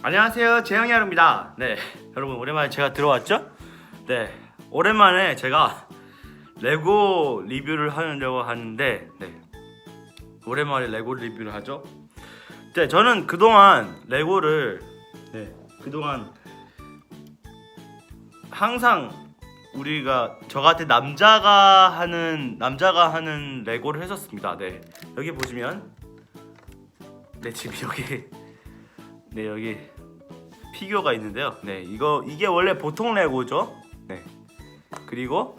안녕하세요 재영이 하루입니다. 네 여러분 오랜만에 제가 들어왔죠? 네 오랜만에 제가 레고 리뷰를 하려고 하는데 네 오랜만에 레고 리뷰를 하죠? 네 저는 그동안 레고를 네 그동안 항상 우리가 저 같은 남자가 하는 남자가 하는 레고를 했었습니다. 네 여기 보시면 네 지금 여기 네 여기 피규어가 있는데요. 네 이거 이게 원래 보통 레고죠. 네 그리고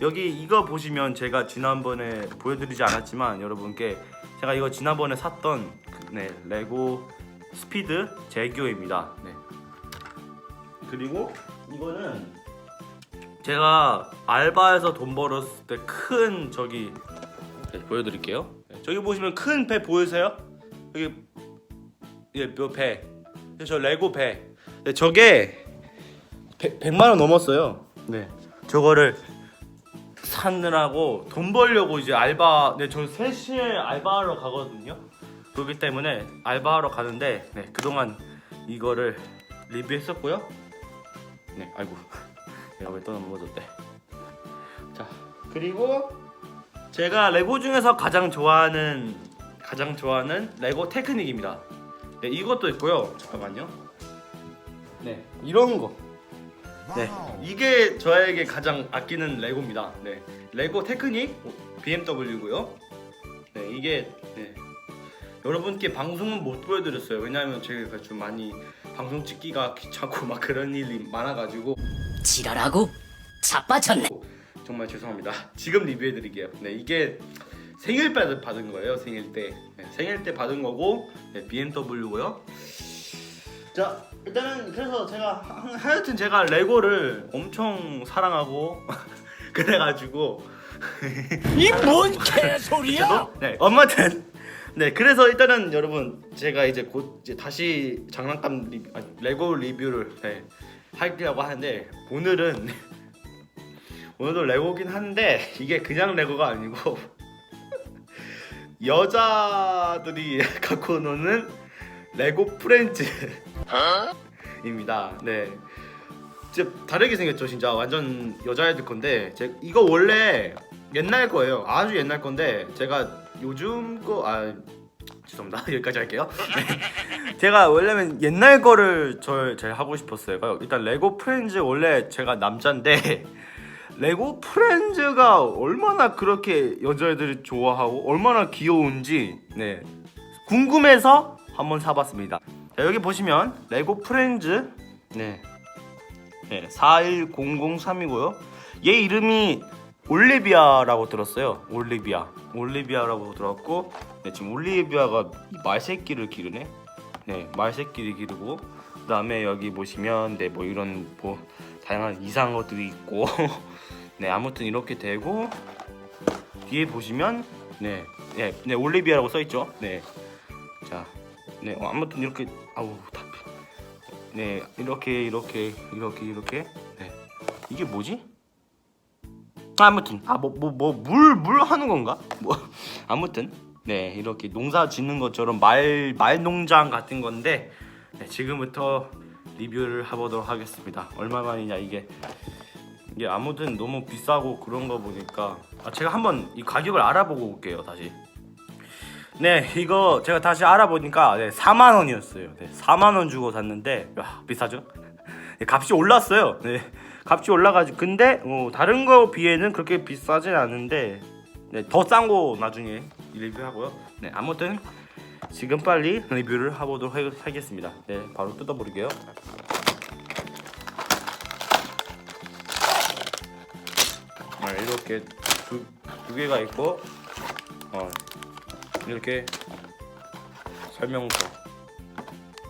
여기 이거 보시면 제가 지난번에 보여드리지 않았지만 여러분께 제가 이거 지난번에 샀던 그, 네 레고 스피드 제규어입니다. 네 그리고 이거는 제가 알바에서 돈 벌었을 때 큰 저기 네, 보여드릴게요. 네, 저기 보시면 큰 배 보이세요? 여기 예, 요 배. 저 레고 배. 네, 저게 100, 100만 원 넘었어요. 네. 저거를 사느라고 돈 벌려고 이제 알바 네, 저 3시에 알바하러 가거든요. 그렇기 때문에 알바하러 가는데 네, 그동안 이거를 리뷰했었고요. 네, 아이고. 내가 왜또 넘어졌대. 자, 그리고 제가 레고 중에서 가장 좋아하는 가장 좋아하는 레고 테크닉입니다. 네, 이것도 있고요. 잠깐만요. 네, 이런 거. 네, 이게 저에게 가장 아끼는 레고입니다. 네, 레고 테크닉 BMW고요. 네, 이게 네. 여러분께 방송은 못 보여드렸어요. 왜냐하면 제가 좀 많이 방송 찍기가 귀찮고 막 그런 일이 많아가지고 지랄하고 자빠졌네. 정말 죄송합니다. 지금 리뷰해드릴게요. 네, 이게 생일 때 받은 거예요. 생일 때. 네, 생일 때 받은 거고 네, BMW고요. 자, 일단은 그래서 제가 하- 하여튼 제가 레고를 엄청 사랑하고 그래가지고 이 뭔 개소리야? 네, 엄마튼 네, 그래서 일단은 여러분 제가 이제 곧 이제 다시 장난감 리뷰, 아니, 레고 리뷰를 네, 하려고 하는데 오늘은 오늘도 레고긴 한데 이게 그냥 레고가 아니고 여자들이 갖고 노는 레고 프렌즈입니다. 네. 진짜 다르게 생겼죠, 진짜 완전 여자애들 건데 제 이거 원래 옛날 거예요. 아주 옛날 건데 제가 요즘 거 아 죄송합니다. 여기까지 할게요. 네. 제가 원래는 옛날 거를 저 제일 하고 싶었어요. 일단 레고 프렌즈 원래 제가 남자인데 레고 프렌즈가 얼마나 그렇게 여자애들이 좋아하고 얼마나 귀여운지 네 궁금해서 한번 사봤습니다. 자, 여기 보시면 레고 프렌즈 네, 네 41003이고요. 얘 이름이 올리비아라고 들었어요. 올리비아, 올리비아라고 들었고 네, 지금 올리비아가 이 말새끼를 기르네. 네 말새끼를 기르고 그다음에 여기 보시면 네뭐 이런 뭐 다양한 것들이 있고 네 아무튼 이렇게 되고 뒤에 보시면 네, 네, 네 올리비아라고 써 있죠. 네, 자, 네 어, 아무튼 이렇게 아우 답. 네 이렇게 이렇게 이렇게 이렇게 네 이게 뭐지? 아무튼 아 뭐 뭐 뭐물물 하는 건가? 뭐 아무튼 네 이렇게 농사 짓는 것처럼 말 말 농장 같은 건데 네, 지금부터 리뷰를 해보도록 하겠습니다. 얼마만이냐 이게 이게 아무튼 너무 비싸고 그런 거 보니까 아, 제가 한번 이 가격을 알아보고 올게요 다시. 네 이거 제가 다시 알아보니까 네, 4만 원이었어요. 네, 4만 원 주고 샀는데 야, 비싸죠? 네, 값이 올랐어요. 네, 값이 올라가지고 근데 어, 다른 거 비해는 그렇게 비싸진 않은데 네, 더 싼 거 나중에 리뷰하고요. 네 아무튼 지금 빨리 리뷰를 해보도록 하- 하겠습니다. 네 바로 뜯어버릴게요. 아, 이렇게 두, 두 개가 있고 어, 이렇게 설명서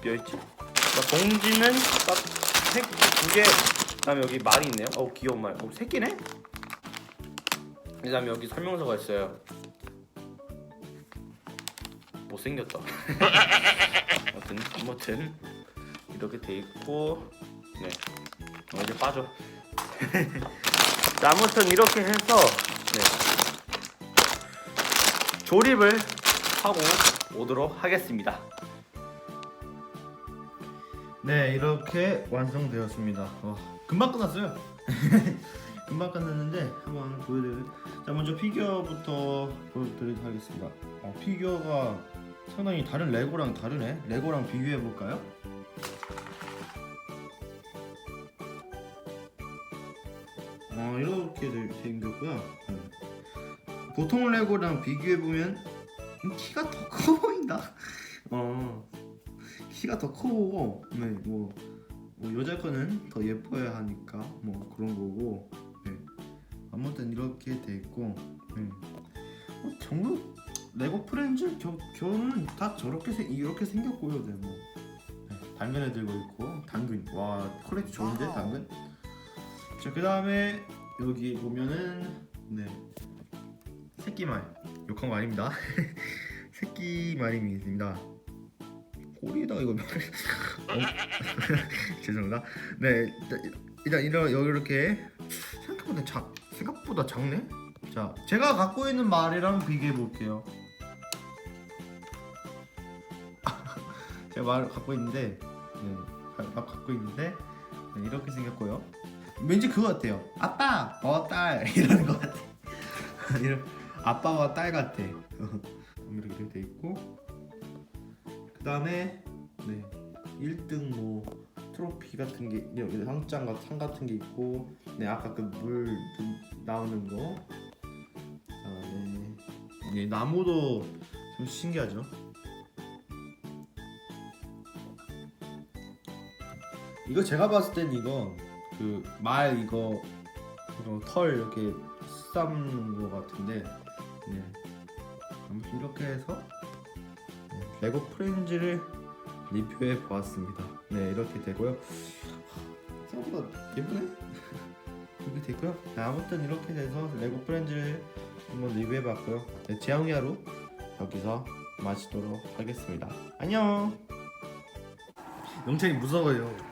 뼈 있지. 그러니까 봉지는 딱두개 그다음에 여기 말이 있네요. 어우 귀여운 말. 어 새끼네. 그다음에 여기 설명서가 있어요. 못생겼다. 아무튼 아무튼 이렇게 돼 있고 네. 어, 이제 빠져. 자, 아무튼 이렇게 해서 네. 조립을 하고 오도록 하겠습니다. 네 이렇게 완성되었습니다. 와, 금방 끝났어요. 금방 끝났는데 한번 보여드릴. 자 먼저 피규어부터 보여드리도록 하겠습니다. 어, 피규어가 상당히 다른 레고랑 다르네. 레고랑 비교해 볼까요? 어 이렇게. 음. 보통 레고랑 비교해 보면 키가 더 커 보인다. 어 키가 더 커 보고 네뭐 뭐 여자 거는 더 예뻐야 하니까 뭐 그런 거고 네. 아무튼 이렇게 돼 있고 네. 어, 정말 레고 프렌즈 겨, 겨는 다 저렇게 생 이렇게 생겼고요 네, 뭐. 네, 당근에 들고 있고 당근. 와 퀄리티 좋은데 당근? 자 그 다음에 여기 보면은 네. 새끼말. 욕한 거 아닙니다. 새끼 말임이 있습니다. 꼬리에다 이거 말. 어? 죄송합니다. 네 일단, 이런 이렇게 생각보다 작 생각보다 작네? 자 제가 갖고 있는 말이랑 비교해 볼게요 제가 말을 갖고 있는데 네 가- 가- 갖고 있는데 네, 이렇게 생겼고요. 왠지 그거 같아요. 아빠 어 딸 이러는 것 같아. 이런 아빠와 딸 같아. 이렇게 이렇게 돼 있고. 그 다음에 네 1등 뭐 트로피 같은 게 여기 상장 같은 상 같은 게 있고 네 아까 그물 나오는 거. 그다음에 네, 나무도 좀 신기하죠 이거 제가 봤을 땐 이거 그말 이거 이거 털 이렇게 쌈는 거 같은데 네 아무튼 이렇게 해서 네, 레고 프렌즈를 리뷰해 보았습니다. 네 이렇게 되고요. 생각보다 예쁘네. 이렇게 되고요. 네, 아무튼 이렇게 돼서 레고 프렌즈를 한번 리뷰해 봤고요. 네, 재영이 하루 여기서 마치도록 하겠습니다. 안녕. 영창이 무서워요.